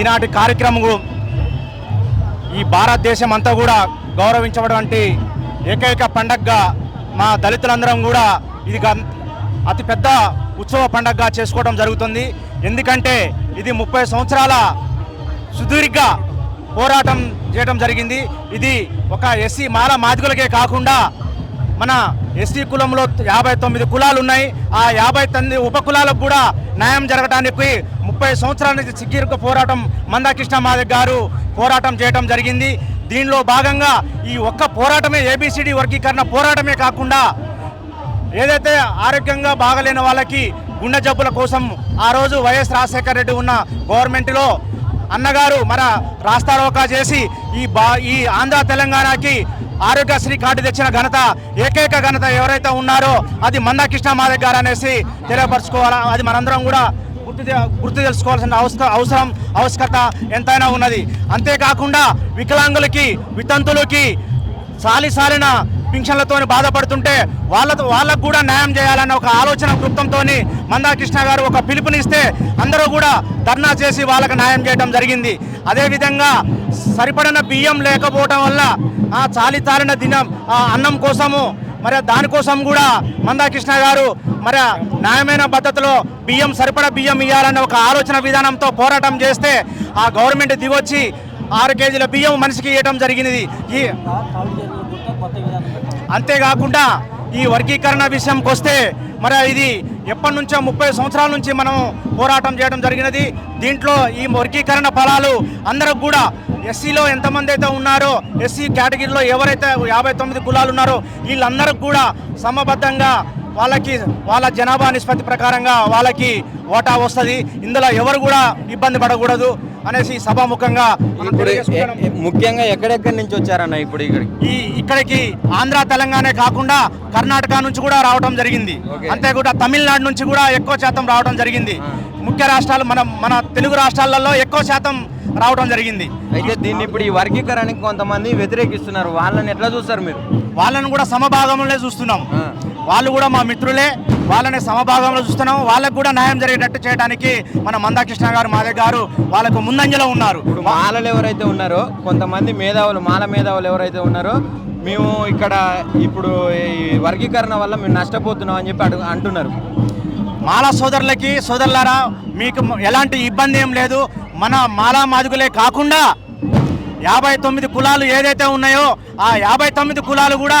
ఈనాటి కార్యక్రమం ఈ భారతదేశం అంతా కూడా గౌరవించబడినటువంటి ఏకైక పండగగా మా దళితులందరం కూడా ఇది అతిపెద్ద ఉత్సవ పండగగా చేసుకోవడం జరుగుతుంది. ఎందుకంటే ఇది ముప్పై సంవత్సరాల సుదీర్ఘ పోరాటం చేయడం జరిగింది. ఇది ఒక ఎస్సీ మాల మాదిగులకే కాకుండా మన ఎస్టీ కులంలో యాభై తొమ్మిది కులాలు ఉన్నాయి. ఆ యాభై తొమ్మిది ఉప కులాలకు కూడా న్యాయం జరగడానికి ముప్పై సంవత్సరాల నుంచి సుదీర్ఘ పోరాటం మందాకృష్ణ మాదిగ గారు పోరాటం చేయడం జరిగింది. దీనిలో భాగంగా ఈ ఒక్క పోరాటమే ఏబిసిడి వర్గీకరణ పోరాటమే కాకుండా ఏదైతే ఆరోగ్యంగా బాగలేని వాళ్ళకి గుండె జబ్బుల కోసం ఆ రోజు వైఎస్ రాజశేఖర రెడ్డి ఉన్న గవర్నమెంట్లో అన్నగారు మన రాస్తారోకా చేసి ఈ బా ఈ ఆంధ్ర తెలంగాణకి ఆరోగ్యశ్రీ కార్డు తెచ్చిన ఘనత ఏకైక ఘనత ఎవరైతే ఉన్నారో అది మందాకృష్ణ మాదిగ గారు అనేసి తెలియపరచుకోవాలా అది మనందరం కూడా గుర్తు గుర్తు తెలుసుకోవాల్సిన అవసరం అవసరం ఆవశ్యకత ఎంతైనా ఉన్నది. అంతేకాకుండా వికలాంగులకి వితంతులకి సాలి సాలిన పింఛన్లతో బాధపడుతుంటే వాళ్ళతో వాళ్ళకు కూడా న్యాయం చేయాలన్న ఒక ఆలోచన కృప్తంతో మందాకృష్ణ గారు ఒక పిలుపునిస్తే అందరూ కూడా ధర్నా చేసి వాళ్ళకు న్యాయం చేయడం జరిగింది. అదేవిధంగా సరిపడిన బియ్యం లేకపోవడం వల్ల చాలి తాలిన దినం ఆ అన్నం కోసము మరి దానికోసం కూడా మందాకృష్ణ గారు మరి న్యాయమైన పద్ధతిలో బియ్యం సరిపడ బియ్యం ఇవ్వాలన్న ఒక ఆలోచన విధానంతో పోరాటం చేస్తే ఆ గవర్నమెంట్ దిగొచ్చి ఆరు కేజీల బియ్యం మనిషికి ఇవ్వడం జరిగినది. ఈ అంతేకాకుండా ఈ వర్గీకరణ విషయంకి వస్తే మరి ఇది ఎప్పటి నుంచో ముప్పై సంవత్సరాల నుంచి మనం పోరాటం చేయడం జరిగినది. దీంట్లో ఈ వర్గీకరణ ఫలాలు అందరికి కూడా ఎస్సీలో ఎంతమంది అయితే ఉన్నారో ఎస్సీ కేటగిరీలో ఎవరైతే యాభై తొమ్మిది కులాలు ఉన్నారో వీళ్ళందరికి కూడా సమబద్ధంగా వాళ్ళకి వాళ్ళ జనాభా నిష్పత్తి ప్రకారంగా వాళ్ళకి ఓటా వస్తుంది. ఇందులో ఎవరు కూడా ఇబ్బంది పడకూడదు అనేసి సభాముఖంగా ఇప్పుడు ముఖ్యంగా ఎక్కడెక్కడి నుంచి వచ్చారన్న ఇప్పుడు ఇక్కడికి? ఈ ఇక్కడికి ఆంధ్ర తెలంగాణ కాకుండా కర్ణాటక నుంచి కూడా రావడం జరిగింది. ఓకే. అంతేకాకుండా తమిళనాడు నుంచి కూడా ఎక్కువ శాతం రావడం జరిగింది. ముఖ్య రాష్ట్రాలు మన మన తెలుగు రాష్ట్రాలలో ఎక్కువ శాతం రావడం జరిగింది. అయితే దీన్ని ఇప్పుడు ఈ వర్గీకరణకి కొంతమంది వ్యతిరేకిస్తున్నారు. వాళ్ళని ఎట్లా చూస్తారు మీరు? వాళ్ళని కూడా సమభాగంలో చూస్తున్నాం. వాళ్ళు కూడా మా మిత్రులే. వాళ్ళని సమభాగంలో చూస్తున్నాం. వాళ్ళకు కూడా న్యాయం జరిగేటట్టు చేయడానికి మన మందాకృష్ణ గారు మాదే గారు వాళ్ళకు ముందంజలో ఉన్నారు. ఇప్పుడు మాలలు ఎవరైతే ఉన్నారో కొంతమంది మేధావులు మాల మేధావులు ఎవరైతే ఉన్నారో మేము ఇక్కడ ఇప్పుడు ఈ వర్గీకరణ వల్ల మేము నష్టపోతున్నాం అని చెప్పి అడుగు అంటున్నారు. మాలా సోదరులకి సోదరులారా మీకు ఎలాంటి ఇబ్బంది ఏం లేదు. మన మాలా మాదిగులే కాకుండా యాభై తొమ్మిది కులాలు ఏదైతే ఉన్నాయో ఆ యాభై తొమ్మిది కులాలు కూడా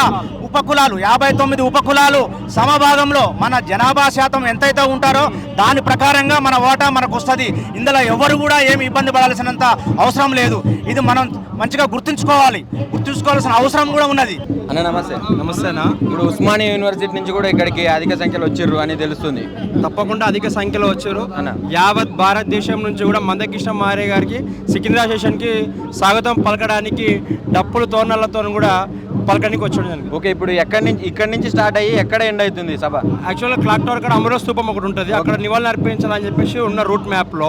ఉప కులాలు యాభై తొమ్మిది ఉప కులాలు సమభాగంలో మన జనాభా శాతం ఎంతైతే ఉంటారో దాని ప్రకారంగా మన ఓటా మనకు వస్తుంది. ఇందులో ఎవరు కూడా ఏమి ఇబ్బంది పడాల్సినంత అవసరం లేదు. ఇది మనం మంచిగా గుర్తుంచుకోవాలి. గుర్తుంచుకోవాల్సిన అవసరం కూడా ఉన్నది. అన్న నమస్తే. నమస్తేనా ఇప్పుడు ఉస్మానియా యూనివర్సిటీ నుంచి కూడా ఇక్కడికి అధిక సంఖ్యలో వచ్చిర్రు అని తెలుస్తుంది. తప్పకుండా అధిక సంఖ్యలో వచ్చారు. అన్న. యావత్ భారతదేశం నుంచి కూడా మందకృష్ణ మారే గారికి సికింద్రా స్టేషన్కి స్వాగతం పలకడానికి డప్పులు తోరణాలతో కూడా పలకడానికి వచ్చాడు ఓకే ఇప్పుడు ఎక్కడి నుంచి ఇక్కడి నుంచి స్టార్ట్ అయ్యి ఎక్కడ ఎండ్ అవుతుంది సభ? యాక్చువల్గా క్లాక్ టవర్ అక్కడ అమర స్తూపం ఒకటి ఉంటుంది. అక్కడ నివాళులు అర్పించాలని చెప్పేసి ఉన్న రూట్ మ్యాప్లో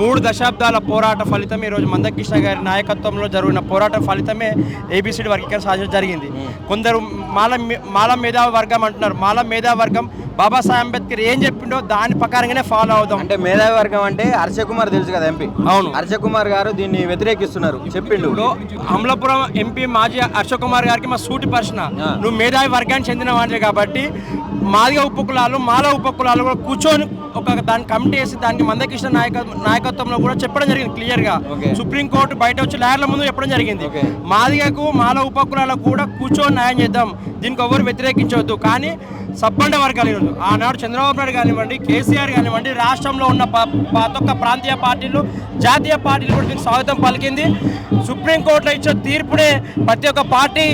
మూడు దశాబ్దాల పోరాట ఫలితం ఈరోజు మందకృష్ణ గారి నాయకత్వంలో జరిగిన పోరాట ఫలితమే ఏబిసిడి వర్గీకరణ సాధించడం జరిగింది. కొందరు మాల మాల మేధావి వర్గం అంటున్నారు. మాల మేధావి వర్గం బాబాసాహెబ్ అంబేద్కర్ ఏం చెప్పిండో దాని ప్రకారంగానే ఫాలో అవుదాం అంటే మేధావి వర్గం అంటే హర్ష కుమార్ తెలుసు కదా ఎంపీ అవును. హర్ష కుమార్ గారు దీన్ని వ్యతిరేకిస్తున్నారు చెప్పిండు అమలాపురం ఎంపీ మాజీ హర్ష కుమార్ గారికి మా సూటి ప్రశ్న. నువ్వు మేధావి వర్గానికి చెందిన వాడివే కాబట్టి మాదిగ ఉపకులాలు మాల ఉపకులాలు కూడా కూర్చొని ఒక దాని కమిటీ వేసి దానికి మందకృష్ణ నాయక నాయకత్వంలో కూడా చెప్పడం జరిగింది క్లియర్గా ఓకే. సుప్రీంకోర్టు బయట వచ్చి లాయర్ల ముందు చెప్పడం జరిగింది. మాదిగకు మాల ఉపకులాలకు కూడా కూర్చొని న్యాయం చేద్దాం దీనికి ఎవరు వ్యతిరేకించవద్దు కానీ సబ్బండ వర్గాలు ఈరోజు ఆనాడు చంద్రబాబు నాయుడు కానివ్వండి కేసీఆర్ కానివ్వండి రాష్ట్రంలో ఉన్న ప- ప్రతి ఒక్క ప్రాంతీయ పార్టీలు జాతీయ పార్టీలు కూడా దీనికి స్వాగతం పలికింది. సుప్రీంకోర్టులో ఇచ్చే తీర్పునే ప్రతి ఒక్క పార్టీ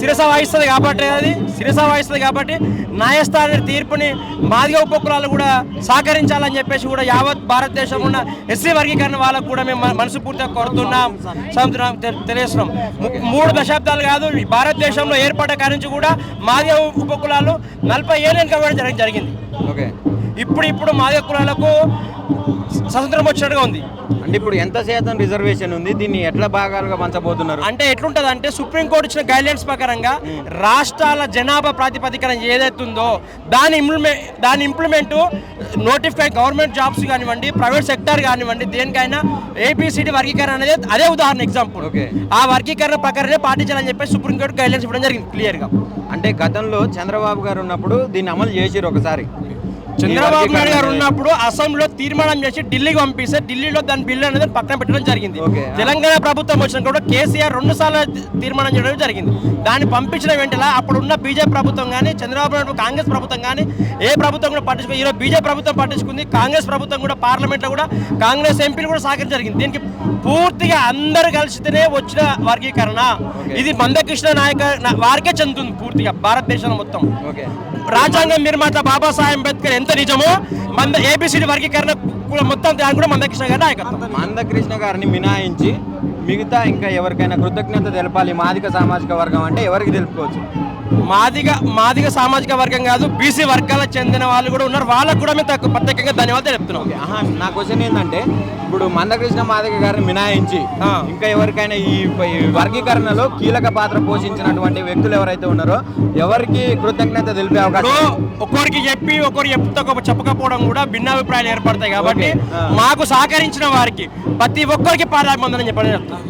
శిరస వాయిస్తుంది కాబట్టి అది శిరస వాయిస్తుంది కాబట్టి న్యాయస్థాన తీర్పుని మాదిగ ఉపకులాలు కూడా సహకరించాలని చెప్పేసి కూడా యావత్ భారతదేశం ఉన్న ఎస్సీ వర్గీకరణ వాళ్ళకు కూడా మేము మన- మనస్ఫూర్తిగా కోరుతున్నాం. సముద్రం తెలియజేస్తున్నాం. మూడు దశాబ్దాలు కాదు భారతదేశంలో ఏర్పడ్డ కాడి నుంచి కూడా మాదిగ ఉపకులాలు నలభై ఏళ్ళు వెనుకబడి జరిగి- జరిగింది. ఓకే. ఇప్పుడు ఇప్పుడు మాదిగ కులాలకు స్వతంత్రం వచ్చినట్టుగా ఉంది. అంటే ఇప్పుడు ఎంత శాతం రిజర్వేషన్ ఉంది? దీన్ని ఎట్లా భాగాలుగా పంచబోతున్నారు? అంటే ఎట్లుంటది అంటే సుప్రీంకోర్టు ఇచ్చిన గైడ్లైన్స్ ప్రకారంగా రాష్ట్రాల జనాభా ప్రాతిపదికన ఏదైతే ఉందో దాని ఇంప్లిమెంట్ దాని ఇంప్లిమెంట్ నోటిఫై గవర్నమెంట్ జాబ్స్ కానివ్వండి ప్రైవేట్ సెక్టర్ కానివ్వండి దేనికైనా ఏపీసీడీ వర్గీకరణ అనేది అదే ఉదాహరణ ఎగ్జాంపుల్ Okay. ఆ వర్గీకరణ ప్రకారమే పాటించాలని చెప్పి సుప్రీంకోర్టు గైడ్లైన్స్ ఇవ్వడం జరిగింది క్లియర్గా అంటే గతంలో చంద్రబాబు గారు ఉన్నప్పుడు దీన్ని అమలు చేసిరు ఒకసారి. చంద్రబాబు నాయుడు గారు ఉన్నప్పుడు అసెంబ్లీలో తీర్మానం చేసి ఢిల్లీకి పంపిస్తే ఢిల్లీలో దాని బిల్లు అనేది పక్కన పెట్టడం జరిగింది. తెలంగాణ ప్రభుత్వం వచ్చిన కూడా కేసీఆర్ రెండు సార్లు తీర్మానం చేయడం జరిగింది. దాన్ని పంపించిన వెంటనే అప్పుడున్న బీజేపీ ప్రభుత్వం కానీ చంద్రబాబు నాయుడు కాంగ్రెస్ ప్రభుత్వం కానీ ఏ ప్రభుత్వం కూడా పట్టించుకో ఈరోజు బీజేపీ ప్రభుత్వం పట్టించుకుంది కాంగ్రెస్ ప్రభుత్వం కూడా పార్లమెంట్లో కూడా కాంగ్రెస్ ఎంపీలు కూడా సహకరించడం జరిగింది. దీనికి పూర్తిగా అందరు కలిసితేనే వచ్చిన వర్గీకరణ. ఇది మందకృష్ణ నాయక వారికే చెందుతుంది పూర్తిగా భారతదేశంలో మొత్తం. రాజ్యాంగం నిర్మాత బాబాసాహెబ్ అంబేద్కర్ ఎంత నిజమో మన ఏబిసిడి వర్గీకరణ కూడా మొత్తం దాని కూడా మందకృష్ణ గారి నాయకత్వం మందకృష్ణ గారిని మినాయించి మిగతా ఇంకా ఎవరికైనా కృతజ్ఞత తెలపాలి మాదిక సామాజిక వర్గం అంటే ఎవరికి తెలుపుకోవచ్చు మాదిగ మాదిగ సామాజిక వర్గం కాదు బీసీ వర్గాలకు చెందిన వాళ్ళు కూడా ఉన్నారు వాళ్ళకు కూడా మేము ప్రత్యేకంగా ధన్యవాదాలు ఆహా, నా క్వశ్చన్ ఏంటంటే ఇప్పుడు మందకృష్ణ మాదిక గారిని మినాయించి. ఇంకా ఎవరికైనా ఈ వర్గీకరణలో కీలక పాత్ర పోషించినటువంటి వ్యక్తులు ఎవరైతే ఉన్నారో ఎవరికి కృతజ్ఞత తెలిపే అవకాశం ఒక్కొరికి చెప్పి ఒకరు చెప్తా చెప్పకపోవడం కూడా భిన్నాభిప్రాయాలు ఏర్పడతాయి కాబట్టి. మాకు సహకరించిన వారికి ప్రతి ఒక్కరికి పాదాభివందనం చెప్పండి. చెప్తాను